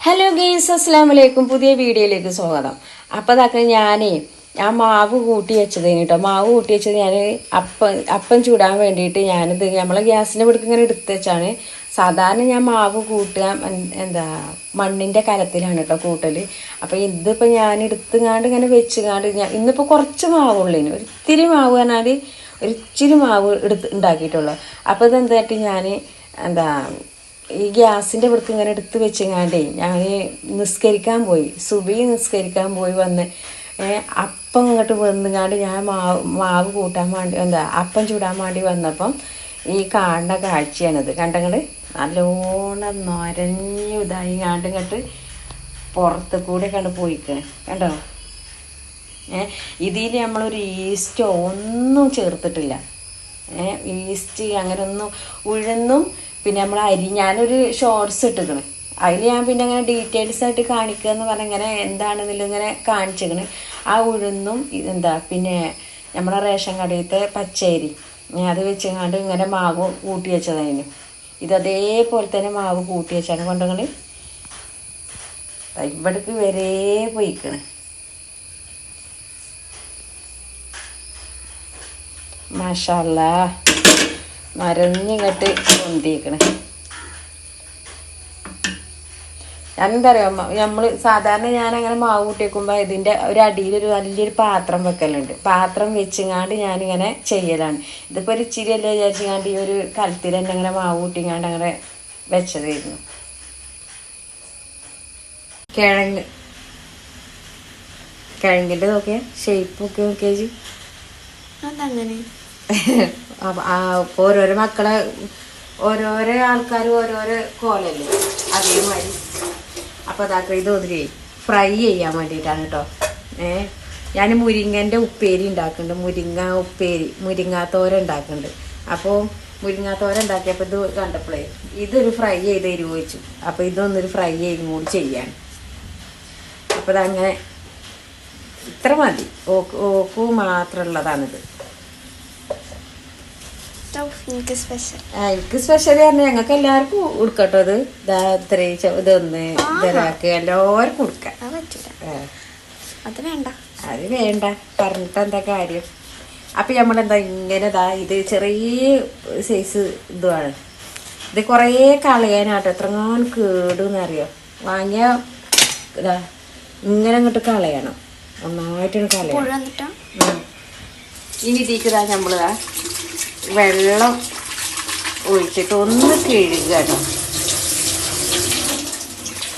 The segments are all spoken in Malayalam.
ഹലോ ഗെയ്സ് അസ്സാം വലൈക്കും പുതിയ വീഡിയോയിലേക്ക് സ്വാഗതം. അപ്പോൾ അതൊക്കെ ഞാനേ ഞാൻ മാവ് കൂട്ടി വെച്ചത് കേട്ടോ മാവ് കൂട്ടി വെച്ചത് ഞാൻ അപ്പം അപ്പം ചൂടാൻ വേണ്ടിയിട്ട് ഞാനിത് നമ്മളെ ഗ്യാസിന്റെ പിടിക്ക് ഇങ്ങനെ എടുത്ത് വെച്ചാണ്. സാധാരണ ഞാൻ മാവ് കൂട്ടുക എന്താ മണ്ണിന്റെ കലത്തിലാണ് കേട്ടോ കൂട്ടൽ അപ്പോൾ ഇതിപ്പോൾ ഞാൻ എടുത്തുങ്ങാണ്ട് ഇങ്ങനെ വെച്ചുങ്ങാണ്ട് ഞാൻ ഇന്നിപ്പോൾ കുറച്ച് മാവുള്ളതിന് ഒരു ഇത്തിരി മാവ് പറഞ്ഞാൽ ഒരിച്ചിരി മാവ് എടുത്ത് ഉണ്ടാക്കിയിട്ടുള്ളൂ. അപ്പോൾ ഇതെന്തായിട്ട് ഞാൻ എന്താ ഈ ഗ്യാസിന്റെ വൃത്തി ഇങ്ങനെ എടുത്ത് വെച്ചെങ്ങാണ്ടേ ഞാൻ നിസ്കരിക്കാൻ പോയി. സുബി നിസ്കരിക്കാൻ പോയി വന്ന് അപ്പം ഇങ്ങോട്ട് വന്നുങ്ങാണ്ട് ഞാൻ മാവ് മാവ് കൂട്ടാൻ വേണ്ടി എന്താ അപ്പം ചൂടാൻ വേണ്ടി വന്നപ്പം ഈ കാണ്ട കാഴ്ചയാണിത്. കണ്ടങ്ങട് നല്ലോണം നൊരഞ്ഞു ഇതായി കാണ്ട് ഇങ്ങോട്ട് പുറത്ത് കൂടെ കണ്ട് പോയിക്കണേ. കണ്ടോ? ഇതിൽ നമ്മളൊരു ഈസ്റ്റോ ഒന്നും ചേർത്തിട്ടില്ല. ഈസ്റ്റ് അങ്ങനെ ഒന്നും ഉഴുന്നും പിന്നെ നമ്മൾ അരി ഞാനൊരു ഷോർട്സ് ഇട്ടിക്കണ്. അതിൽ ഞാൻ പിന്നെ അങ്ങനെ ഡീറ്റെയിൽസ് ആയിട്ട് കാണിക്കുക എന്ന് പറഞ്ഞാൽ ഇങ്ങനെ എന്താണെന്നില്ല ഇങ്ങനെ കാണിച്ചിക്കണ്. ആ ഉഴുന്നും ഇതെന്താ പിന്നെ നമ്മളെ റേഷൻ കടയിലത്തെ പച്ചരി. അത് വെച്ചങ്ങാണ്ട് ഇങ്ങനെ മാവ് കൂട്ടി വെച്ചതായിരുന്നു ഇത് അതേപോലെ തന്നെ മാവ് കൂട്ടി വെച്ചാണ് കൊണ്ടുങ്ങൾ ഇവിടേക്ക് വരെ പോയിക്കണ്. മാഷല്ല മരഞ്ഞിങ്ങട്ട് പൊന്തിയേക്കണ്. എന്താ പറയുക നമ്മൾ സാധാരണ ഞാൻ അങ്ങനെ മാവ് കൂട്ടിയേക്കുമ്പോൾ ഇതിന്റെ ഒരു അടിയിലൊരു വലിയൊരു പാത്രം വെക്കലുണ്ട്. പാത്രം വെച്ചിങ്ങാണ്ട് ഞാനിങ്ങനെ ചെയ്യലാണ്. ഇതിപ്പോൾ ഒരു ഇച്ചിരി അല്ലേ വിചാരിച്ചിങ്ങാണ്ട് ഈ ഒരു കലത്തിൽ തന്നെ ഇങ്ങനെ മാവ് കൂട്ടിങ്ങാണ്ട് അങ്ങനെ വെച്ചതായിരുന്നു. കിഴങ്ങ്. കിഴങ്ങിന്റെ നോക്കിയാൽ ഷേപ്പ് ഒക്കെ നോക്കിയാ ചേച്ചി അതങ്ങനെ? ഓരോരോ മക്കളെ ഓരോരോ ആൾക്കാർ ഓരോരോ കോലല്ലേ? അതേമാതിരി. അപ്പോൾ ഇത് ഒതിരി ഫ്രൈ ചെയ്യാൻ വേണ്ടിയിട്ടാണ് കേട്ടോ ഏ? ഞാൻ മുരിങ്ങന്റെ ഉപ്പേരി ഉണ്ടാക്കുന്നുണ്ട് മുരിങ്ങ ഉപ്പേരി മുരിങ്ങാത്തോര ഉണ്ടാക്കുന്നുണ്ട് അപ്പോൾ മുരിങ്ങാത്തോര ഉണ്ടാക്കിയപ്പോൾ ഇത് കണ്ടപ്പോഴേ ഇതൊരു ഫ്രൈ ചെയ്ത് തരുമോ വെച്ചു അപ്പോൾ ഇതൊന്നൊരു ഫ്രൈ ചെയ്തും കൂടി ചെയ്യാൻ. അപ്പോൾ അതങ്ങനെ ഇത്ര മതി. ഓക്ക് ഓക്കു മാത്രമുള്ളതാണിത് എനിക്ക് സ്പെഷ്യൽ ആ, എനിക്ക് സ്പെഷ്യൽ പറഞ്ഞാൽ ഞങ്ങൾക്ക് എല്ലാവർക്കും കൊടുക്കട്ടോ അത്. ഇതാ ഇത്രയും ഇതൊന്ന് ഇതാക്ക് എല്ലാവർക്കും കൊടുക്കാം. അത് വേണ്ട. അത് വേണ്ട. പറഞ്ഞിട്ട് എന്താ കാര്യം? അപ്പം നമ്മളെന്താ ഇങ്ങനെ ഇതാ ഇത് ചെറിയ സൈസ് ഇതുമാണ് ഇത് കുറേ കളയാനാട്ടോ. എത്രങ്ങാനും കേടുന്നറിയോ? വാങ്ങിയ ഇതാ ഇങ്ങനെ അങ്ങോട്ട് കളയണം. നന്നായിട്ടാണ് കളയണം. ഇനി തീക്കതാ നമ്മളിതാ വെള്ളം ഒഴിച്ചിട്ട് ഒന്ന് കിഴുകണം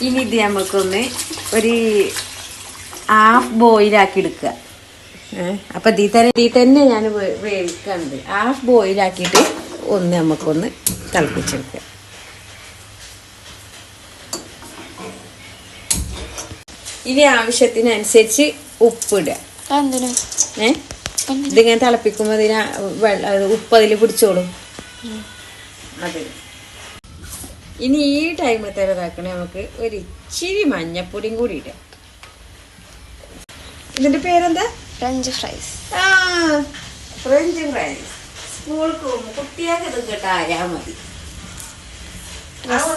ഇനി ഇത് നമുക്കൊന്ന് ഒരു ഹാഫ് ബോയിലാക്കി എടുക്കുക. ഏഹ് അപ്പം ഇതിൽ തന്നെ ഇതിൽ തന്നെ ഞാൻ വേവിക്കുന്നുണ്ട് ഹാഫ് ബോയിലാക്കിയിട്ട് ഒന്ന് നമുക്കൊന്ന് തിളപ്പിച്ചെടുക്കുക. ഇനി ആവശ്യത്തിനനുസരിച്ച് ഉപ്പിടുക ഏ? ഇതിങ്ങനെ തിളപ്പിക്കുമ്പോൾ ഇതിന് വെള്ളം ഉപ്പ് അതിൽ പിടിച്ചോളും. അതെ. ഇനി ഈ ടൈമിൽ തന്നെ ഇതാക്കണേ നമുക്ക് ഒരു ഇച്ചിരി മഞ്ഞപ്പൊടിയും കൂടി ഇടാം. ഇതിന്റെ പേരെന്താ? French fries. ആ ഫ്രഞ്ച് ഫ്രൈസ്. സ്കൂൾക്ക് പോകുമ്പോൾ കുട്ടികൾക്ക് ഇത് കിട്ടായാ മതി.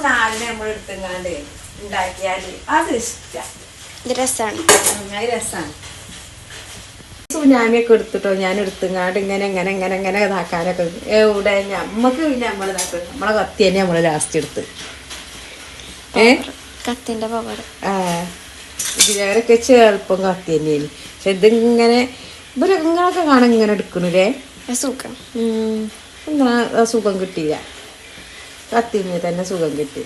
നാലിനെ നമ്മൾ എടുത്തെങ്ങാണ്ട് ഉണ്ടാക്കിയാൽ അത് ഇഷ്ടം. ഇത് രസമാണ് അത് രസമാണ് സുനാമിയൊക്കെ കൊടുത്തിട്ടോ ഞാൻ എടുത്തുങ്ങാണ്ട് ഇങ്ങനെ ഇങ്ങനെ ഇങ്ങനെ ഇങ്ങനെ ഇതാക്കാനൊക്കെ എവിടെ നമ്മക്ക് പിന്നെ നമ്മൾ ഇതാക്കും. നമ്മളെ കത്തി തന്നെ നമ്മൾ ലാസ്റ്റ് എടുത്ത്. ഏ? കത്തിന്റെ പവർ ആ. ഇതിലവരൊക്കെ ചെറുപ്പം കത്തി തന്നെയാണ്. പക്ഷെ ഇതിങ്ങനെ ഇവരെ ഇങ്ങനൊക്കെ കാണാൻ ഇങ്ങനെ എടുക്കണില്ലേ? സുഖം. എന്നാ സുഖം കിട്ടിയില്ല. കത്തിമേ തന്നെ സുഖം കിട്ടി.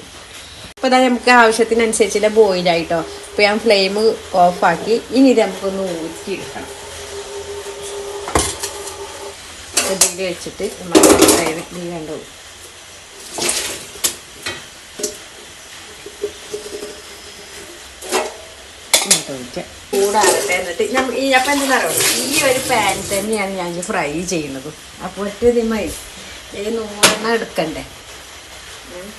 അപ്പോൾ അതാ നമുക്ക് ആവശ്യത്തിനനുസരിച്ചുള്ള ബോയിലായിട്ടോ അപ്പോൾ ഞാൻ ഫ്ലെയിം ഓഫാക്കി ഇനി ഇത് നമുക്കൊന്ന് ഊറ്റി എടുക്കണം ഇതിൽ വെച്ചിട്ട് നമ്മൾ ഇത് കണ്ടു. ചൂടാറട്ടെ എന്നിട്ട് ഞാൻ ഈ അപ്പം എന്താണോ ഈ ഒരു പാൻ തന്നെയാണ് ഞാൻ ഫ്രൈ ചെയ്യുന്നത്. അപ്പോൾ ഒറ്റ ഇതിമായി ഈ നൂറെണ്ണം എടുക്കണ്ടേ? ഉം.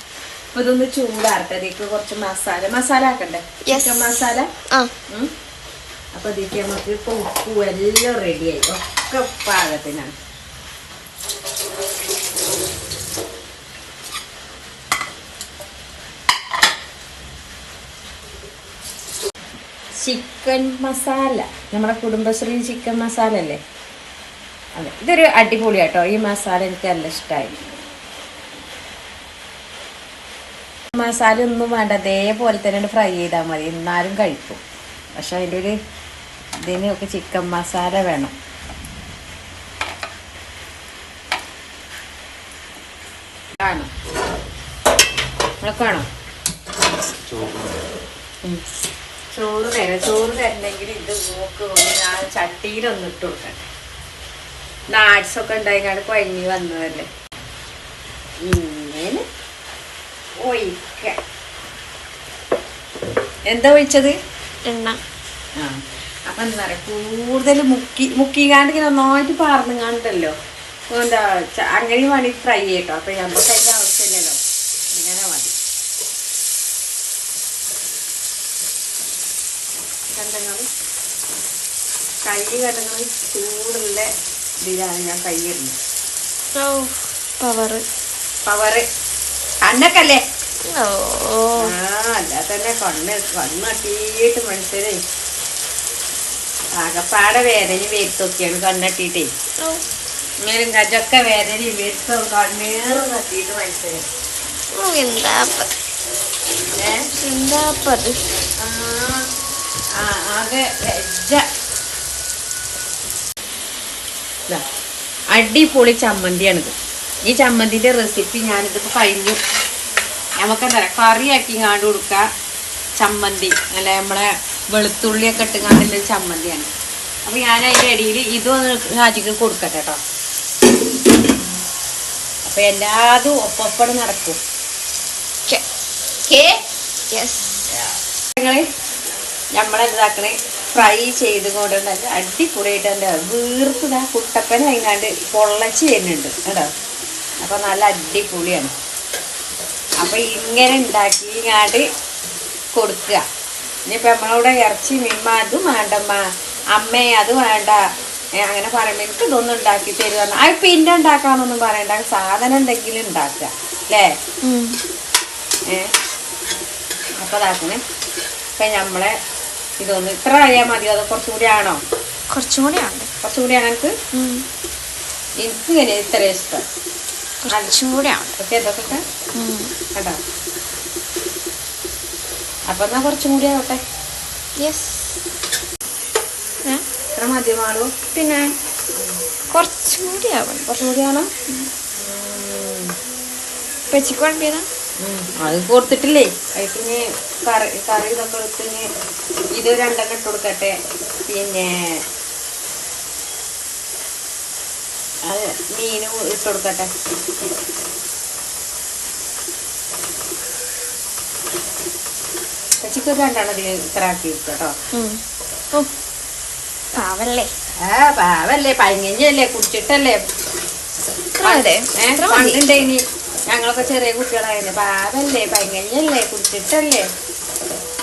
അപ്പൊ ഇതൊന്ന് ചൂടാറട്ടെ. ഇതിലേക്ക് കുറച്ച് മസാല. മസാല ആക്കണ്ടേ. ചിക്കൻ മസാല? ആ. ഉം. അപ്പൊ ഇതിലേക്ക് നമുക്ക് ഇപ്പൊ ഉപ്പും എല്ലാം റെഡിയായി ഒക്കെ പാകത്തിനാണ് ചിക്കൻ മസാല. നമ്മുടെ കുടുംബശ്രീ ചിക്കൻ മസാല അല്ലേ അതെ ഇതൊരു അടിപൊളിയാട്ടോ. ഈ മസാല എനിക്ക് നല്ല ഇഷ്ടമായി മസാല ഒന്നും വേണ്ട. അതേപോലെ തന്നെ ഫ്രൈ ചെയ്താൽ മതി. എന്നാലും കഴിക്കും. പക്ഷെ അതിന്റെ ഒരു ഇതിനൊക്കെ ചിക്കൻ മസാല വേണം. കാണും. കാണോ. ചോറ് തരാം. ചോറ് തരണമെങ്കിൽ ഇത് നോക്ക് കൊണ്ട് ഞാൻ ചട്ടിയിലൊന്ന് ഇട്ട് കൊടുക്കട്ടെ. നാട്സൊക്കെ ഉണ്ടായിക്കാണ്ട് കുഴങ്ങി വന്നതല്ലേ? ഇങ്ങനെ ഒഴിക്ക. എന്താ ഒഴിച്ചത്? എണ്ണ. ആ. അപ്പൊ എന്താ പറയുക കൂടുതൽ മുക്കി മുക്കിക്കാണ്ട് ഇങ്ങനെ നന്നായിട്ട് പാർന്നുകാണ്ടല്ലോ എന്താ അങ്ങനെ വേണമെങ്കിൽ ഫ്രൈ ചെയ്യട്ടോ. അപ്പൊ നമുക്ക് അതിന്റെ ആവശ്യമില്ലല്ലോ ഇങ്ങനെ മതി കണ്ടങ്ങൾ കൈ കണ്ടങ്ങൾ ചൂടുള്ള ഇതിലാണ് ഞാൻ കൈ ഇടുന്നത് പവർ പവർ അല്ല തന്നെ കണ്ണ് കണ്ണ് തട്ടിയിട്ട് മനുഷ്യരെ ആകപ്പാടെ വേദന വേർത്തൊക്കെയാണ് കണ്ണട്ടിട്ടേ മേലും കജൊക്കെ വേദന വേർത്തും കണ്ണീറും തട്ടിയിട്ട് മനുഷ്യരെ ഓ എന്താ ആകെ വെജ അടിപൊളി ചമ്മന്തിയാണിത്. ഈ ചമ്മന്തിന്റെ റെസിപ്പി ഞാനിതിപ്പോൾ കഴിഞ്ഞു. നമുക്കെന്താ പറയുക കറിയാക്കി കാണ്ട് കൊടുക്കുക ചമ്മന്തി. അല്ല നമ്മളെ വെളുത്തുള്ളിയൊക്കെ ഇട്ട് കാണ്ടുള്ള ഒരു ചമ്മന്തിയാണ്. അപ്പോൾ ഞാൻ അതിന്റെ ഇടയിൽ ഇതും ഹാജിക്ക് കൊടുക്കട്ടെ കേട്ടോ അപ്പോൾ എല്ലാതും ഒപ്പൊപ്പടെ നടക്കും. ഞങ്ങൾ നമ്മളെന്താക്കണേ ഫ്രൈ ചെയ്ത് കൊണ്ടുണ്ട് അടിപൊളിയായിട്ട് എന്റെ വീർത്തതാ കുട്ടപ്പന അതിനാണ്ട് പൊള്ളച്ച് വരുന്നുണ്ട് കേട്ടോ. അപ്പോൾ നല്ല അടിപൊളിയാണ്. അപ്പോൾ ഇങ്ങനെ ഉണ്ടാക്കി ഇങ്ങാണ്ട് കൊടുക്കുക. ഇനിയിപ്പോൾ നമ്മളവിടെ ഇറച്ചി മിമ്മ അതും വേണ്ടമ്മ. അമ്മേ അത് വേണ്ട. അങ്ങനെ പറയുമ്പോൾ എനിക്ക് ഇതൊന്നും ഉണ്ടാക്കി തരുമെന്ന് അത് പിന്നെ ഉണ്ടാക്കാമെന്നൊന്നും പറയണ്ട. സാധനം എന്തെങ്കിലും ഉണ്ടാക്കുക. അല്ലേ? ഏ? അപ്പോൾ അതാക്കണേ ഇപ്പം നമ്മളെ ഇതൊന്ന് ഇത്ര ആയാൽ മതിയോ അതോ കുറച്ചും കൂടി ആണോ കുറച്ചും കൂടി ഉണ്ട് കുറച്ചും കൂടി ആണ് എനിക്ക് എനിക്ക് ഇങ്ങനെ ഇത്ര ഇഷ്ടം കുറച്ചും കൂടി ഉണ്ട് ഓക്കെ ഇതൊക്കെ കേട്ടോ അപ്പം എന്നാൽ കുറച്ചും കൂടി ആവട്ടെ യെസ് ഇത്ര മതിയമാളൂ പിന്നെ കുറച്ചും കൂടി ആവണം കുറച്ചും കൂടി ആണോ പെച്ചിക്ക് അത് കൊടുത്തിട്ടില്ലേ? അതിന് കറി കറി ഇതൊക്കെ എടുത്തിന് ഇത് രണ്ടൊക്കെ ഇട്ട് കൊടുക്കട്ടെ. പിന്നെ അത് മീനും ഇട്ട് കൊടുക്കട്ടെ. ചിക്കൻ രണ്ടാണ് അതിന് ഇത്ര ആക്കി കേട്ടോ. പാവല്ലേ? ആ പാവല്ലേ. പഴങ്ങഞ്ഞല്ലേ കുടിച്ചിട്ടല്ലേ. ഇത്ര ഞങ്ങളൊക്കെ ചെറിയ കുട്ടികളായിരുന്നു. പാവല്ലേ പൈങ്ങല്ലേ കുടിച്ചിട്ടല്ലേ?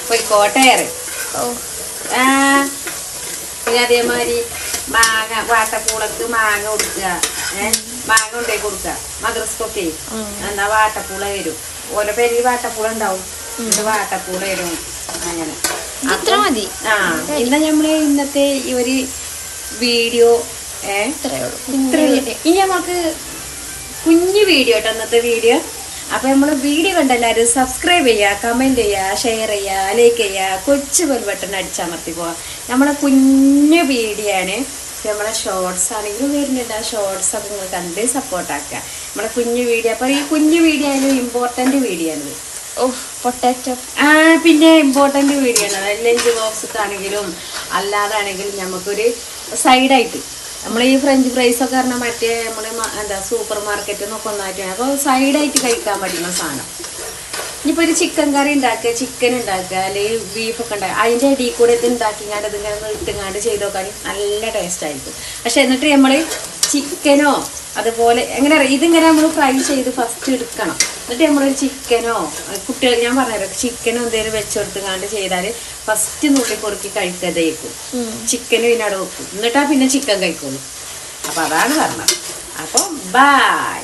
പൊയ്ക്കോട്ടയറ് ആ പിന്നെ അതേമാതിരി മാങ്ങ വാട്ടപ്പൂളക്ക് മാങ്ങ കൊടുക്കുക. ഏഹ് മാങ്ങ കൊണ്ടേ കൊടുക്കുക. മദ്രസ്കൊക്കെ. എന്നാ വാട്ടപ്പൂള വരും. ഓരോ പേരിൽ വാട്ടപ്പൂള ഉണ്ടാവും. വാട്ടപ്പൂള വരും. അങ്ങനെ. അത്ര മതി. ആ ഇന്നാ നമ്മൾ ഇന്നത്തെ ഈ ഒരു വീഡിയോ ഏഹ് ഇത്രയുള്ളൂ ഇനി നമുക്ക് കുഞ്ഞു വീഡിയോ കേട്ടോ അന്നത്തെ വീഡിയോ. അപ്പൊ നമ്മൾ വീഡിയോ കണ്ട എല്ലാവരും സബ്സ്ക്രൈബ് ചെയ്യുക കമന്റ് ചെയ്യുക ഷെയർ ചെയ്യുക ലൈക്ക് ചെയ്യുക കൊച്ചു പോലെ ബട്ടൺ അടിച്ചമർത്തി പോവാ നമ്മളെ കുഞ്ഞു വീഡിയോ ആണ്. നമ്മളെ ഷോർട്സ് ആണെങ്കിലും വരുന്നില്ല ഷോർട്സ് ഒക്കെ നിങ്ങൾ കണ്ട് സപ്പോർട്ട് ആക്കുക. നമ്മളെ കുഞ്ഞു വീഡിയോ അപ്പൊ ഈ കുഞ്ഞു വീഡിയോ ആയാലും ഇമ്പോർട്ടന്റ് വീഡിയോ ആണിത് ഓ പൊട്ടാറ്റോ ആ പിന്നെ ഇമ്പോർട്ടന്റ് വീഡിയോ ആണ്. ലഞ്ച് ബോക്സ് ആണെങ്കിലും അല്ലാതാണെങ്കിലും നമുക്കൊരു സൈഡായിട്ട് നമ്മൾ ഈ ഫ്രഞ്ച് ഫ്രൈസ് ഒക്കെ പറഞ്ഞാൽ മറ്റേ നമ്മൾ എന്താ സൂപ്പർ മാർക്കറ്റിൽ നിന്നൊക്കെ ഒന്നായിട്ട് അപ്പോൾ സൈഡായിട്ട് കഴിക്കാൻ പറ്റുന്ന സാധനം. ഇനിയിപ്പോൾ ഒരു ചിക്കൻ കറി ഉണ്ടാക്കുക ചിക്കൻ ഉണ്ടാക്കുക അല്ലെങ്കിൽ ബീഫൊക്കെ ഉണ്ടാക്കുക. അതിന്റെ അടിയിൽ കൂടെ ഇത് ഉണ്ടാക്കിങ്ങാണ്ട് ഇതിങ്ങനെ ഇട്ടുങ്ങാണ്ട് ചെയ്ത് നോക്കാൻ നല്ല ടേസ്റ്റ് ആയിരിക്കും. പക്ഷെ എന്നിട്ട് നമ്മൾ ചിക്കനോ അതുപോലെ എങ്ങനെ ഇതിങ്ങനെ നമ്മൾ ഫ്രൈ ചെയ്ത് ഫസ്റ്റ് എടുക്കണം. എന്നിട്ട് നമ്മളൊരു ചിക്കനോ കുട്ടികൾ ഞാൻ പറഞ്ഞുതരാം ചിക്കനോ എന്തെങ്കിലും വെച്ചെടുത്തുങ്ങാണ്ട് ചെയ്താൽ ഫസ്റ്റ് നുള്ളി പൊറുക്കി കഴിക്കാതെ ചിക്കന് പിന്നെ അവിടെ വെക്കും. എന്നിട്ടാ പിന്നെ ചിക്കൻ കഴിക്കുള്ളൂ. അപ്പൊ അതാണ് പറഞ്ഞത്. അപ്പൊ ബായ്